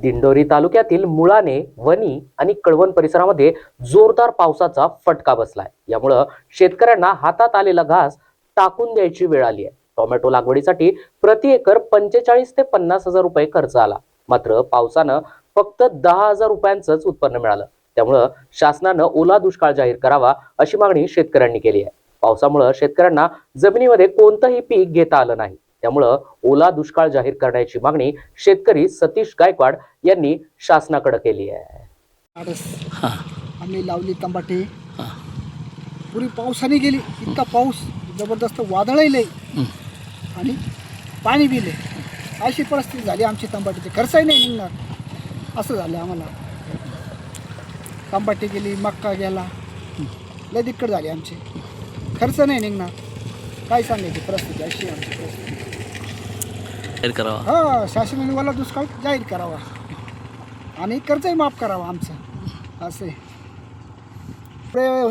दिंडोरी तालुक्यातील मुळाने वणी आणि कळवण परिसरामध्ये जोरदार पावसाचा फटका बसलाय. यामुळं शेतकऱ्यांना हातात आलेला घास टाकून द्यायची वेळ आली आहे. टोमॅटो लागवडीसाठी प्रति एकर पंचेचाळीस ते पन्नास हजार रुपये खर्च आला. मात्र पावसानं फक्त दहा हजार रुपयांचंच उत्पन्न मिळालं. त्यामुळं शासनानं ओला दुष्काळ जाहीर करावा अशी मागणी शेतकऱ्यांनी केली आहे. पावसामुळं शेतकऱ्यांना जमिनीमध्ये कोणतंही पीक घेता आलं नाही. त्यामुळं ओला दुष्काळ जाहीर करण्याची मागणी शेतकरी सतीश गायकवाड यांनी शासनाकडे केली आहे. आम्ही लावली तंबाटे. पुरी पावसाने गेली इतका पाऊस जबरदस्त वादळही लय आणि पाणी बी लय अशी परिस्थिती झाली आमची तंबाटीची. खर्चही नाही निघणार. असं झालं आम्हाला. तंबाटी गेली मक्का गेला. लय दिक्कत झाली आमची. खर्च नाही निघणार. काय सांगायची परिस्थिती अशी आहे आमची. जाहीर करावा. हा शासनाने मला दुष्काळ जाहीर करावा. आणि कर्जही माफ करावा आमचं. असे.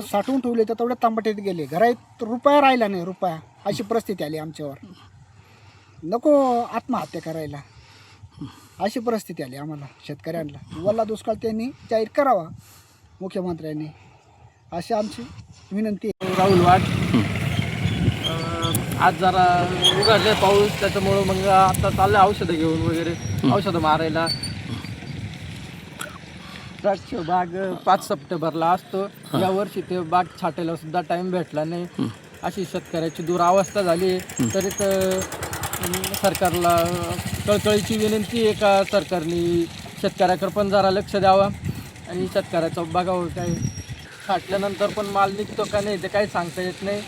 साठवून ठेवले तर तेवढे तांबटीत गेले. घरात रुपया राहिला नाही रुपया. अशी परिस्थिती आली आमच्यावर. नको आत्महत्या करायला. अशी परिस्थिती आली आम्हाला शेतकऱ्यांना. वल्ला दुष्काळ त्यांनी जाहीर करावा मुख्यमंत्र्यांनी. अशी आमची विनंती राहुल वाट. आज जरा उघडले पाऊस त्याच्यामुळं मग आता चाललं औषधं घेऊन वगैरे औषधं मारायला. द्राक्ष बाग पाच सप्टेंबरला असतो. या वर्षी ते बाग छाटायला सुद्धा टाइम भेटला नाही. अशी शेतकऱ्याची दुरावस्था झाली. तरी तर सरकारला कळकळीची विनंती आहे का सरकारने शेतकऱ्याकडे पण जरा लक्ष द्यावा आणि शेतकऱ्याचं बघावं काय. छाटल्यानंतर पण माल निघतो का नाही ते काही सांगता येत नाही.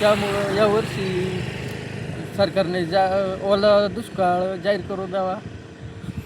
त्यामुळं यावर्षी सरकारने जा ओला दुष्काळ जाहीर करून द्यावा.